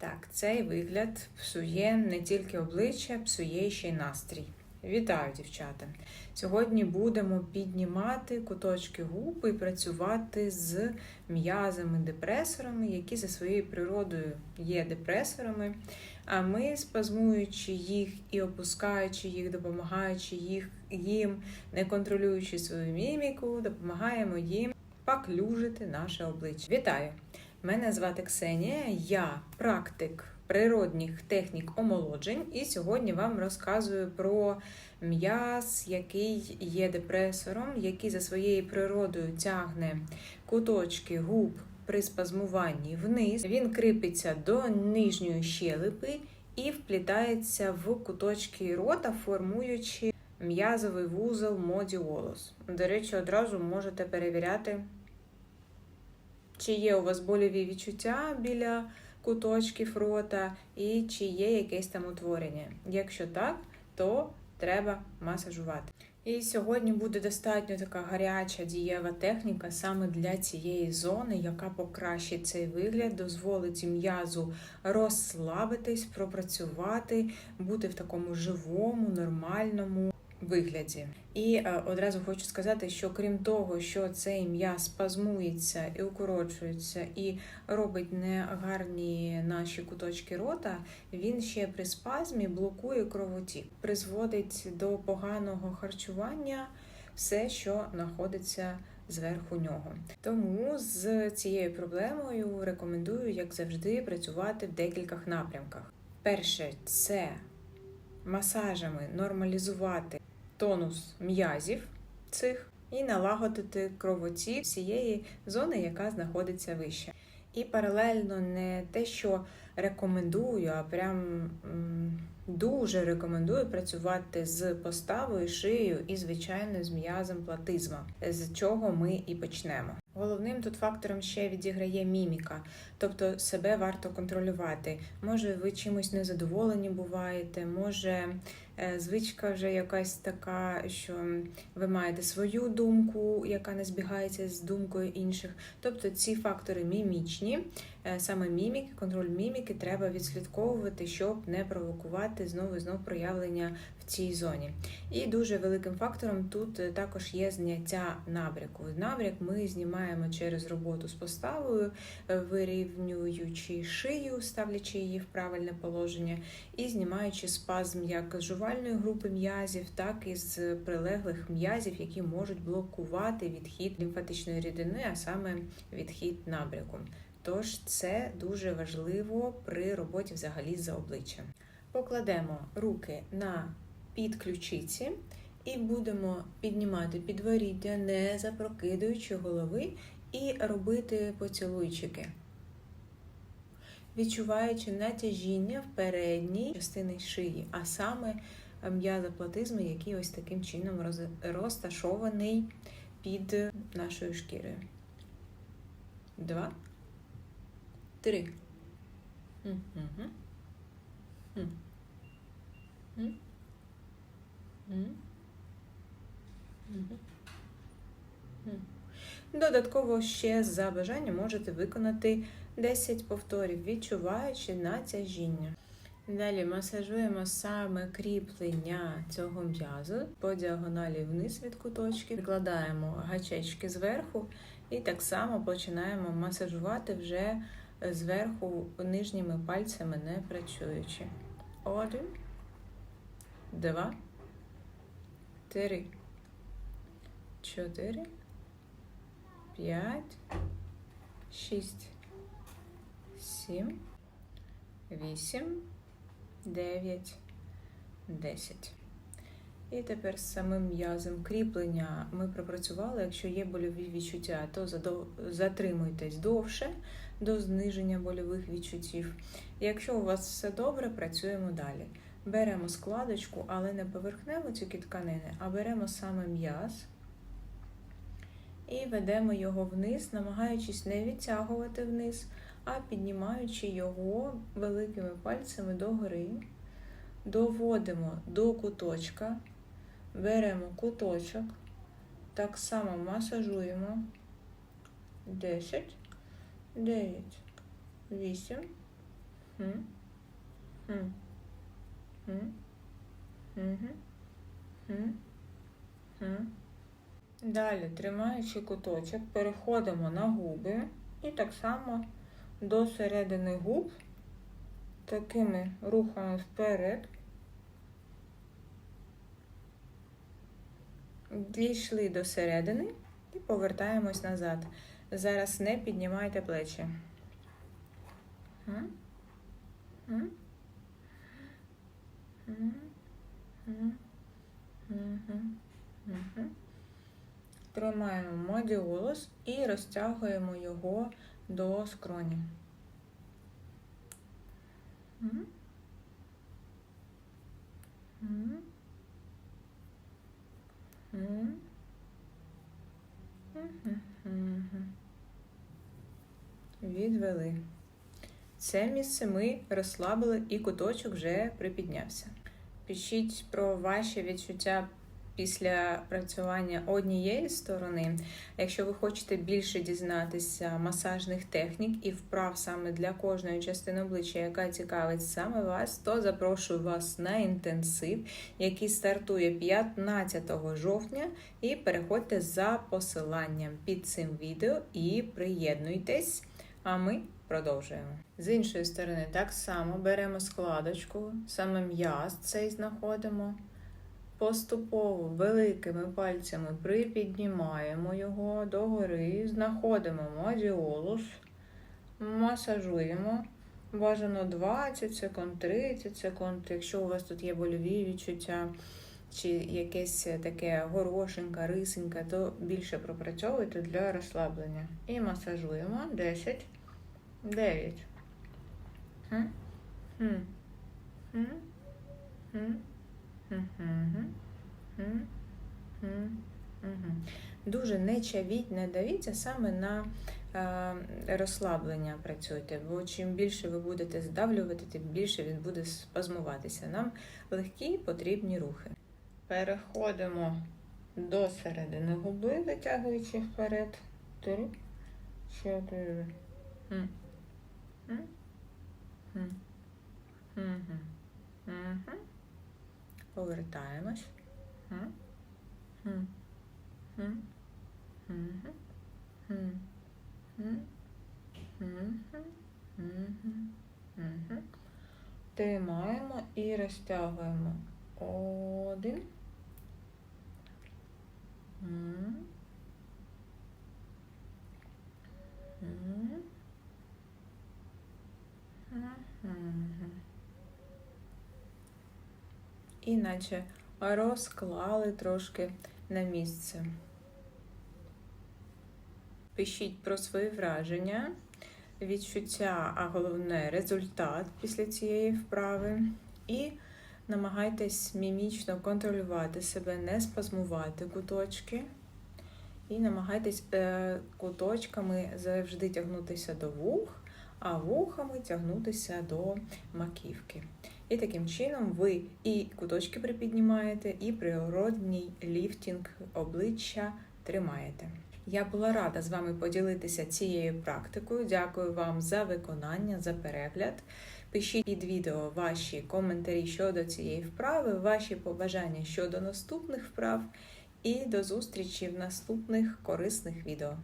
Так, цей вигляд псує не тільки обличчя, псує ще й настрій. Вітаю, дівчата! Сьогодні будемо піднімати куточки губ і працювати з м'язами-депресорами, які за своєю природою є депресорами. А ми, спазмуючи їх і опускаючи їх, допомагаючи їх, їм, не контролюючи свою міміку, допомагаємо їм поклюжити наше обличчя. Вітаю! Мене звати Ксенія, я практик природних технік омолоджень, і сьогодні вам розказую про м'яз, який є депресором, який за своєю природою тягне куточки губ при спазмуванні вниз. Він кріпиться до нижньої щелепи і вплітається в куточки рота, формуючи м'язовий вузол модіолос. До речі, одразу можете перевіряти. Чи є у вас больові відчуття біля куточків рота, і чи є якесь там утворення? Якщо так, то треба масажувати. І сьогодні буде достатньо така гаряча дієва техніка саме для цієї зони, яка покращить цей вигляд, дозволить м'язу розслабитись, пропрацювати, бути в такому живому, нормальному вигляді. І е, одразу хочу сказати, що крім того, що цей м'яз спазмується і укорочується, і робить негарні наші куточки рота, він ще при спазмі блокує кровотік, призводить до поганого харчування все, що знаходиться зверху нього. Тому з цією проблемою рекомендую, як завжди, працювати в декількох напрямках. Перше це масажами нормалізувати тонус м'язів цих і налагодити кровотік всієї зони, яка знаходиться вище. І паралельно не те, що рекомендую, а прям дуже рекомендую працювати з поставою, шиєю і, звичайно, з м'язом платизма, з чого ми і почнемо. Головним тут фактором ще відіграє міміка, тобто себе варто контролювати. Може, ви чимось незадоволені буваєте, може е, звичка вже якась така, що ви маєте свою думку, яка не збігається з думкою інших. Тобто ці фактори мімічні, саме міміки, контроль міміки треба відслідковувати, щоб не провокувати знову і знову проявлення в цій зоні. І дуже великим фактором тут е, також є зняття набряку. Набряк ми знімаємо через роботу з поставою, вирівнюючи шию, ставлячи її в правильне положення, і знімаючи спазм як з жувальної групи м'язів, так і з прилеглих м'язів, які можуть блокувати відхід лімфатичної рідини, а саме відхід набряку. Тож це дуже важливо при роботі взагалі за обличчям. Покладемо руки на підключиці і будемо піднімати підворіддя, не запрокидуючи голови, і робити поцілуйчики, відчуваючи натяжіння в передній частини шиї, а саме м'язоплатизми, який ось таким чином розташований під нашою шкірою. Два. Три. Додатково ще за бажанням можете виконати 10 повторів, відчуваючи натяжіння. Далі масажуємо саме кріплення цього м'язу по діагоналі вниз від куточки, викладаємо гачечки зверху і так само починаємо масажувати вже зверху нижніми пальцями, не працюючи. Один, два, три, чотири, п'ять, шість, сім, вісім, дев'ять, десять. І тепер з самим м'язом кріплення ми пропрацювали. Якщо є больові відчуття, то затримуйтесь довше до зниження больових відчуттів. Якщо у вас все добре, працюємо далі. Беремо складочку, але не поверхневу тільки тканини, а беремо саме м'яз і ведемо його вниз, намагаючись не відтягувати вниз, а піднімаючи його великими пальцями догори, доводимо до куточка, беремо куточок, так само масажуємо 10, 9, 8, М. М. М. Мгм. М. М. Далі, тримаючи куточок, переходимо на губи і так само до середини губ такими рухами вперед. Дійшли до середини і повертаємось назад. Зараз не піднімайте плечі. Тримаємо модіолус і розтягуємо його до скроні. М? Відвели. Це місце ми розслабили і куточок вже припіднявся. Пишіть про ваші відчуття після працювання однієї сторони. Якщо ви хочете більше дізнатися масажних технік і вправ саме для кожної частини обличчя, яка цікавить саме вас, то запрошую вас на інтенсив, який стартує 15 жовтня. І переходьте за посиланням під цим відео і приєднуйтесь. А ми продовжуємо. З іншої сторони, так само беремо складочку, саме м'яз цей знаходимо. Поступово великими пальцями припіднімаємо його догори, знаходимо модіолус, масажуємо. Бажано 20 секунд, 30 секунд. Якщо у вас тут є больові відчуття чи якесь таке горошенька, рисенька, то більше пропрацьовуйте для розслаблення. І масажуємо 10, 9. Хм? Хм. Хм. Хм. Дуже не чавіть, не давіться, саме на е, розслаблення працюйте, бо чим більше ви будете здавлювати, тим більше він буде спазмуватися. Нам легкі потрібні рухи. Переходимо до середини губи, витягуючи вперед. Три, чотири. М. Повертаємось. Тримаємо і розтягуємо. Один. М. М. Мгм. Іначе розклали трошки на місце. Пишіть про свої враження, відчуття, а головне результат після цієї вправи. І намагайтесь мімічно контролювати себе, не спазмувати куточки. І намагайтесь е, куточками завжди тягнутися до вух, а вухами тягнутися до маківки. І таким чином ви і куточки припіднімаєте, і природній ліфтінг обличчя тримаєте. Я була рада з вами поділитися цією практикою. Дякую вам за виконання, за перегляд. Пишіть під відео ваші коментарі щодо цієї вправи, ваші побажання щодо наступних вправ. І до зустрічі в наступних корисних відео.